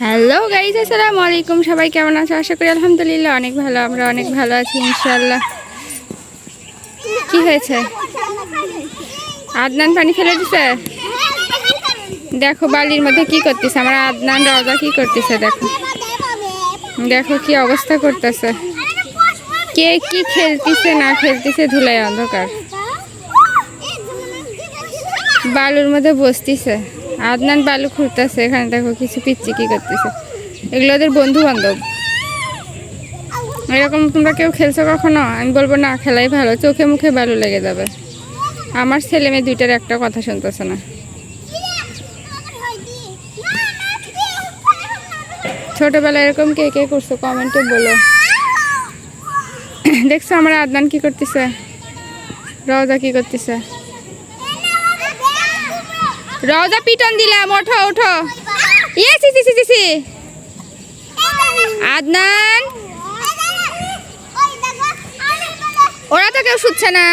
Hello guys আসসালামু আলাইকুম। সবাই কেমন আছো? আশা করি আলহামদুলিল্লাহ অনেক ভালো। আমরা অনেক ভালো আছি ইনশাল্লাহ কি হয়েছে? আদনান পানি ফেলে দিছে? দেখো, বালির মধ্যে কি করতেছে? আমার আদনান, রাজা কি করতেছে, দেখো। দেখো কি অবস্থা করতেছে। কে কি খেলতেছে, না খেলতেছে ধুলাই অন্ধকার। বালুর মধ্যে বসতিছে। আদনান বালু খুঁড়তেছে, এখানে দেখো কিছু পিচ্ছি কি করতেছে। এগুলো ওদের বন্ধু বান্ধব এরকম তোমরা কেউ খেলছো কখনো? আমি বলব না, খেলাই ভালো, চোখে মুখে বালু লেগে যাবে। আমার ছেলে মেয়ে দুইটার একটা কথা শুনতেছে না। ছোটবেলায় এরকম কে কে করছ, কমেন্টে বলো। দেখছ আমার আদনান কি করতেছে? রওজা কি করতেছে? রওজা পিটন দিলাম, ওঠো ওঠো। ইয়ে C C C C Adnan. ওরা তো কেউ শুচ্ছে না।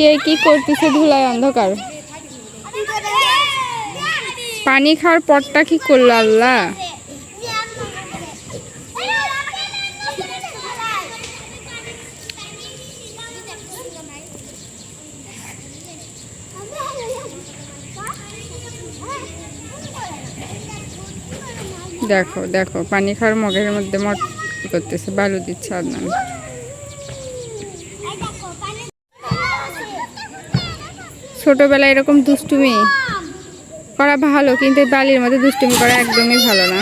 কে কি করতেছে ধুলায় অন্ধকার। পানি খাওয়ার পরটা কি করল আল্লাহ? দেখো দেখো, পানি খাওয়ার মগের মধ্যে মট করতেছে? বালু দিচ্ছে আদনান। ছোটবেলায় এরকম দুষ্টুমি করা ভালো, কিন্তু বালির মধ্যে দুষ্টুমি করা একদমই ভালো না।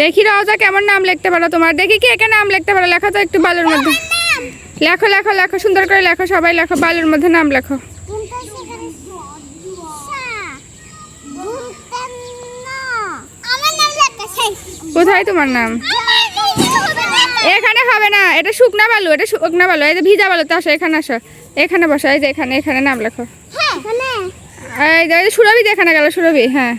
দেখি রওজা কেমন নাম লিখতে পারো তোমার? দেখি কে কে নাম লিখতে পারো, লেখা তো একটু বালুর মধ্যে। লেখো লেখো লেখো সুন্দর করে লেখো সবাই লেখো বালুর মধ্যে নাম লেখো। কোথায় তোমার নাম? এখানে হবে না এটা শুকনা বালু এটা শুকনা বালু এই যে ভিজা বালু তো আসো এখানে আসো। এখানে বসো এই যে এখানে এখানে নাম লেখো। এই যে সুরভি যে এখানে গেল সুরভি হ্যাঁ।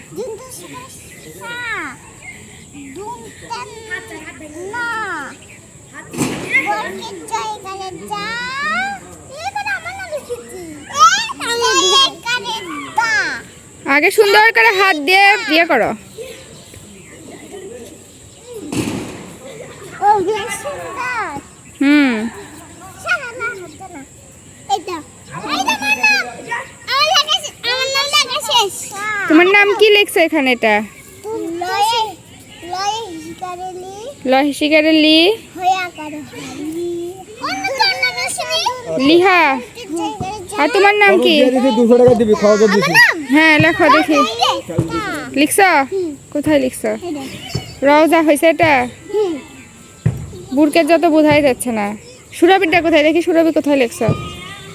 আগে সুন্দর করে হাত দিয়ে ইয়ে করো। হুম। তোমার নাম কি লিখছো এখানে এটা? লি লিহা। আর তোমার নাম কি? দুশো টাকা দিবি খাওয়া দিবি। হ্যাঁ লেখো দেখি। লিখছ? কোথায় লিখছ? রওজা হয়েছে এটা? বুড়কের যত বোঝাই যাচ্ছে না। সুরভিটা কোথায়? দেখি সুরভি কোথায় লিখছ।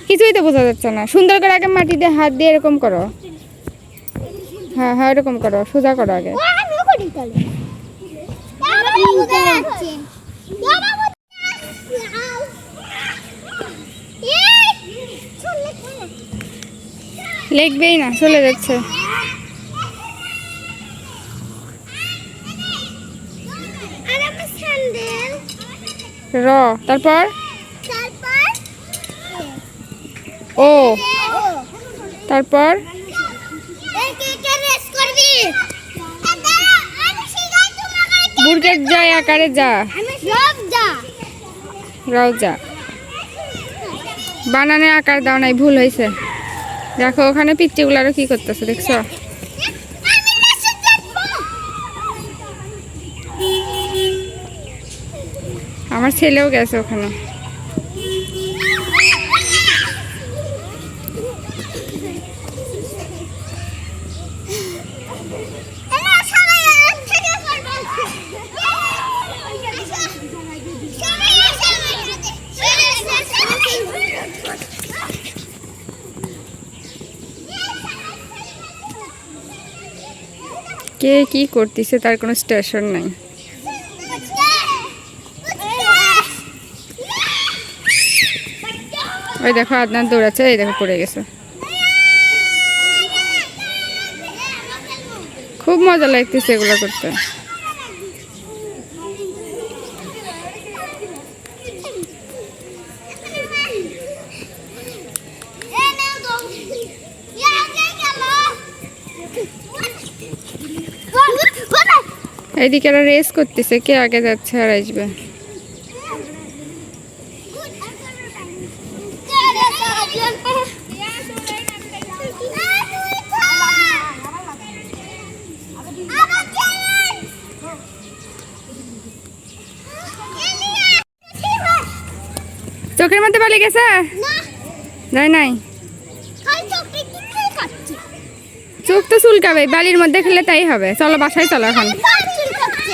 কিছুই তো বোঝা যাচ্ছে না। সুন্দর করে আগে মাটি দিয়ে হাত দিয়ে এরকম করো। হ্যাঁ হ্যাঁ এরকম করো। সোজা করো আগে। লিখবেই না, চলে যাচ্ছে। র, তারপর? ও, তারপর? বুর্গের যায়, আকারে যা। রওজা। বানানে আকার দাও নাই, ভুল হয়েছে। দেখো ওখানে পিচ্চিগুলারও কি করতেছে দেখছ? আমার ছেলেও গেছে ওখানে। কে কি করতেছে তার কোনো স্টেশন নাই। ওই দেখো আদনার দৌড়াচ্ছে, এই দেখো পড়ে গেছে। খুব মজা লাগতেছে এগুলো করতে। এইদিকে এরা রেস করতেছে, কে আগে যাচ্ছে আর আসবে? চোখের মধ্যে পালিয়ে গেছে? যায় নাই। চোখ তো চুলকাবে বালির মধ্যে খেলে তাই হবে। চলো, বাসায় চলো এখন।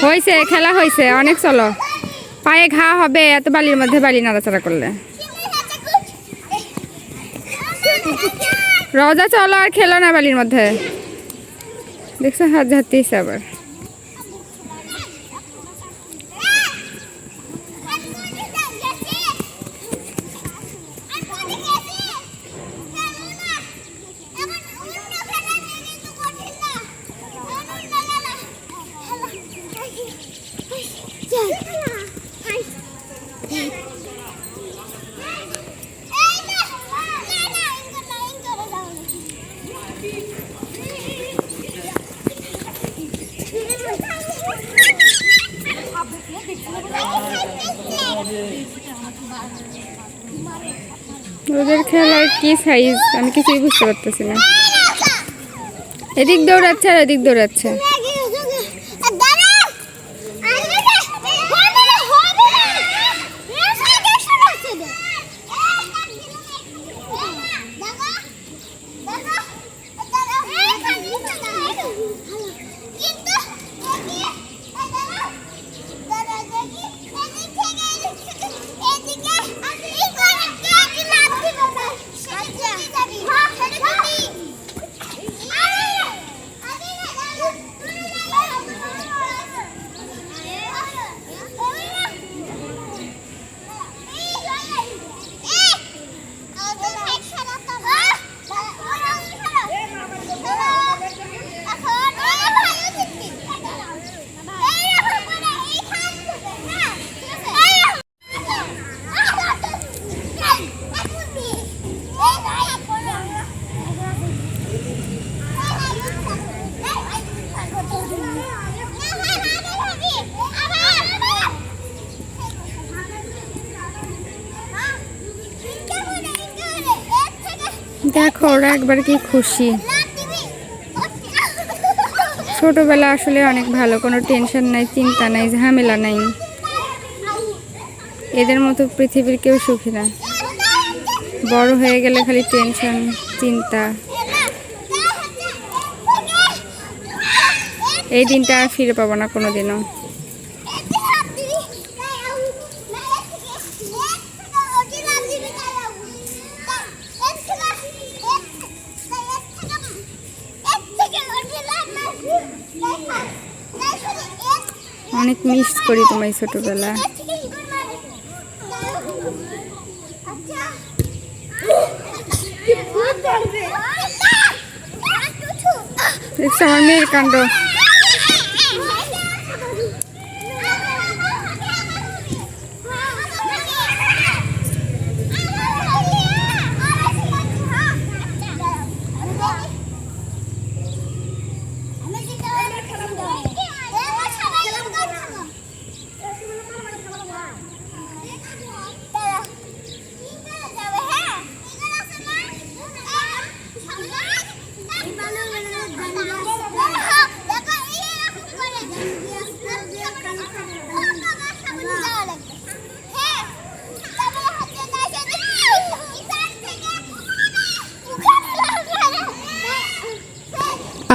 হয়েছে খেলা হয়েছে অনেক চলো। পায়ে ঘা হবে, এত বালির মধ্যে বালি নাড়াচাড়া করলে। রজা চলো আর খেলো না বালির মধ্যে। দেখছ হাত ঝাড়তেইছে আবার। ওদের খেলার কি সাইজ আমি কিছুই বুঝতে পারতেছি না। এদিক দৌড়াচ্ছে আর এদিক দৌড়াচ্ছে। দেখো, ওরা একবার কি খুশি। ছোটবেলা আসলে অনেক ভালো, কোনো টেনশন নাই, চিন্তা নাই, ঝামেলা নাই। এদের মতো পৃথিবীর কেউ সুখী না। বড় হয়ে গেলে খালি টেনশন, চিন্তা। এই দিনটা আর ফিরে পাবো না কোনো দিনও অনেক মিস করি তোমার ছোটবেলা আমার মেয়ের কাণ্ড।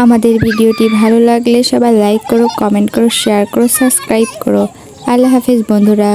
আমাদের ভিডিওটি ভালো লাগলে সবাই লাইক করো, কমেন্ট করো শেয়ার করো সাবস্ক্রাইব করো। আল্লাহ হাফিজ বন্ধুরা।